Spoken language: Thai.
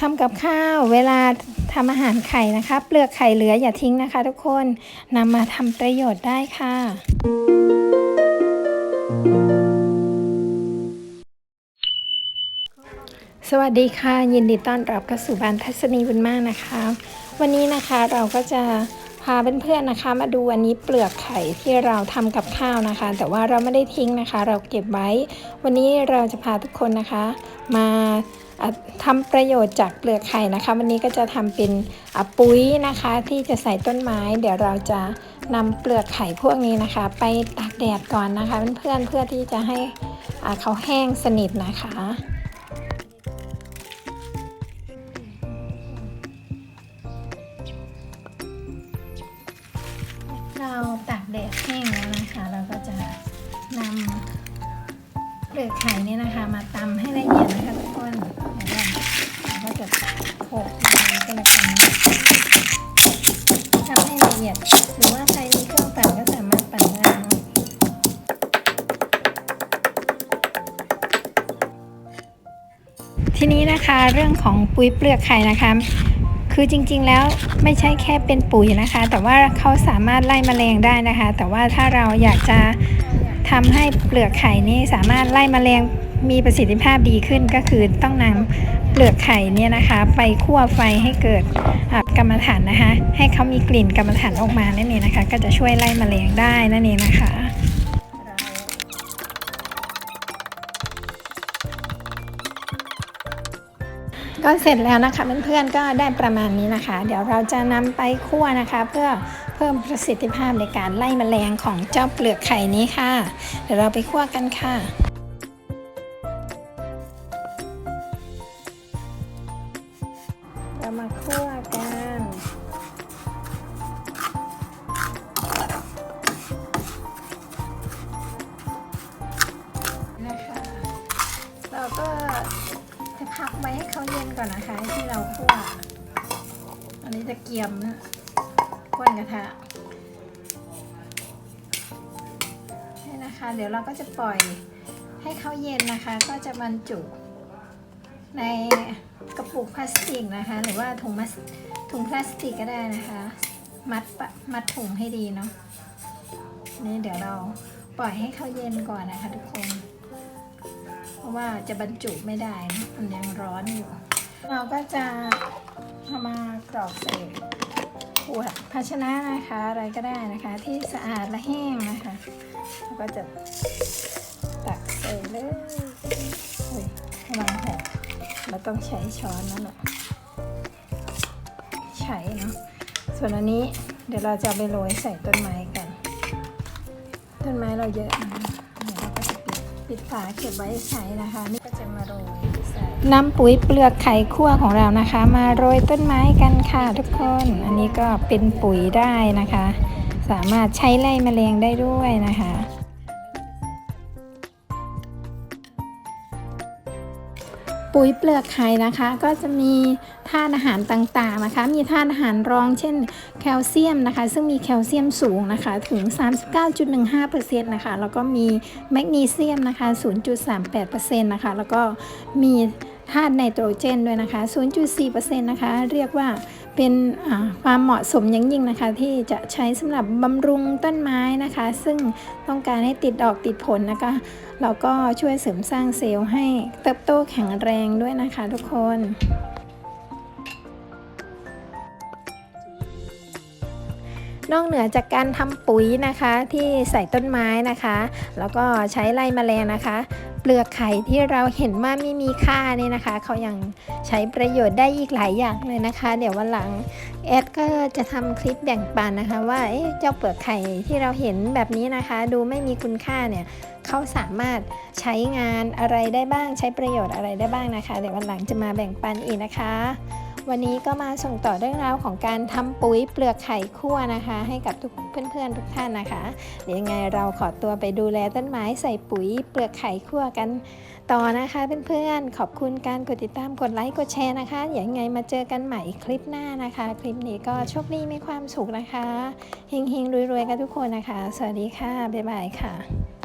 ทำกับข้าวเวลาทำอาหารไข่นะคะ เปลือกไข่เหลืออย่าทิ้งนะคะ ทุกคนนำมาทำประโยชน์ได้ค่ะ สวัสดีค่ะ ยินดีต้อนรับเข้าสู่บ้านทัศนีบุญมากนะคะ วันนี้นะคะเราก็จะพาเพื่อนๆนะคะ มาดูอันนี้เปลือกไข่ที่เราทำกับข้าวนะคะ แต่ว่าเราไม่ได้ทิ้งนะคะ เราเก็บไว้ วันนี้เราจะพาทุกคนนะคะ มา ทำประโยชน์จากเปลือกไข่นะคะ วันนี้ก็จะทำเป็นปุ๋ยนะคะ ที่จะใส่ต้นไม้ เดี๋ยวเราจะนำเปลือกไข่พวกนี้นะคะ ไปตากแดดก่อนนะคะเพื่อนๆเพื่อที่จะให้เขาแห้งสนิทนะคะเราตากแดดแห้ง ลือกไข่นี่นะคะ มาตำให้ละเอียดนะคะทุกคนเดี๋ยวเราก็จะโขลกมันก็แล้วกันนะทำให้ละเอียด หรือว่าใครมีเครื่องปั่นก็สามารถปั่นได้นะทีนี้นะคะเรื่องของปุ๋ยเปลือกไข่นะคะ คือจริงๆแล้วไม่ใช่แค่เป็นปุ๋ยนะคะ แต่ว่าเขาสามารถไล่แมลงได้นะคะ แต่ว่าถ้าเราอยากจะ ทำให้เปลือกไข่นี้สามารถไล่แมลงมีประสิทธิภาพดีขึ้นก็คือต้องนำเปลือกไข่เนี่ยนะคะไปคั่วไฟให้เกิดกรรมฐานนะคะ ให้เขามีกลิ่นกรรมฐานออกมานั่นเองนะคะ ก็จะช่วยไล่แมลงได้นั่นเองนะคะก็เสร็จแล้วนะคะเพื่อนๆก็ได้ประมาณนี้นะคะ เดี๋ยวเราจะนำไปคั่วนะคะ เพื่อ เพิ่มประสิทธิภาพในการไล่แมลงของเจ้าเปลือกไข่นี้ค่ะ เดี๋ยวเราไปคั่วกันค่ะเรามาคั่วกันนะคะเราก็จะพักไว้ให้เขาเย็นก่อนนะคะที่เราคั่ว อันนี้จะเกียมนะ ก้นกระทะนี่นะคะ เดี๋ยวเราก็จะปล่อยให้เขาเย็นนะคะ ก็จะบรรจุในกระปุกพลาสติกนะคะ หรือว่าถุงมัสถุงพลาสติกก็ได้นะคะ มัดปะมัดถุงให้ดีเนาะนี่เดี๋ยวเราปล่อยให้เขาเย็นก่อนนะคะทุกคน เพราะว่าจะบรรจุไม่ได้นะมันยังร้อนอยู่ เราก็จะเอามากรอกใส่ ขวดภาชนะนะคะ อะไรก็ได้นะคะ ที่สะอาดและแห้งนะคะเราก็จะตักใส่เลยโอ้ยระวังแผลเราต้องใช้ช้อนนั่นแหละใช้เนาะส่วนอันนี้เดี๋ยวเราจะไปโรยใส่ต้นไม้กัน ต้นไม้เราเยอะนะคะเราก็จะปิดปิดฝาเก็บไว้ใช้นะคะ นี่ก็จะมาโรย นำปุ๋ยเปลือกไข่คั่วของเรานะคะ มาโรยต้นไม้กันค่ะทุกคน อันนี้ก็เป็นปุ๋ยได้นะคะ สามารถใช้ไล่แมลงได้ด้วยนะคะ ปุ๋ยเปลือกไข่นะคะ ก็จะมีธาตุอาหารต่างๆนะคะ มีธาตุอาหารรอง เช่น แคลเซียมนะคะ ซึ่งมีแคลเซียมสูงนะคะ ถึง 39.15%นะคะ แล้วก็มีแมกนีเซียมนะคะ 0.38%นะคะ แล้วก็มีธาตุไนโตรเจนด้วยนะคะ 0.4%นะคะ เรียกว่า เป็นความเหมาะสมอย่างยิ่งนะคะ ที่จะใช้สำหรับบำรุงต้นไม้นะคะ ซึ่งต้องการให้ติดดอกติดผลนะคะเราก็ช่วยเสริมสร้างเซลล์ให้เติบโตแข็งแรงด้วยนะคะทุกคนนอกเหนือจากการทำปุ๋ยนะคะที่ใส่ต้นไม้นะคะ แล้วก็ใช้ไล่แมลงนะคะ เปลือกไข่ที่เราเห็นว่าไม่มีค่าเนี่ยนะคะ เขายังใช้ประโยชน์ได้อีกหลายอย่างเลยนะคะ เดี๋ยววันหลังแอดก็จะทำคลิปแบ่งปันนะคะ ว่าเอ๊ะเจ้าเปลือกไข่ที่เราเห็นแบบนี้นะคะ ดูไม่มีคุณค่าเนี่ยเขาสามารถใช้งานอะไรได้บ้าง ใช้ประโยชน์อะไรได้บ้างนะคะ เดี๋ยววันหลังจะมาแบ่งปันอีกนะคะ วันนี้ก็มาส่งต่อเรื่องราวของการทำปุ๋ยเปลือกไข่คั่วนะคะ ให้กับทุกเพื่อนๆทุกท่านนะคะเดี๋ยวยังไงเราขอตัวไปดูแลต้นไม้ใส่ปุ๋ยเปลือกไข่คั่วกันต่อนะคะเพื่อนๆขอบคุณการกดติดตามกดไลค์กดแชร์นะคะเดี๋ยวยังไงมาเจอกันใหม่คลิปหน้านะคะ คลิปนี้ก็โชคดีมีความสุขนะคะเฮงๆรวยๆกันทุกคนนะคะ สวัสดีค่ะบ๊ายบายค่ะ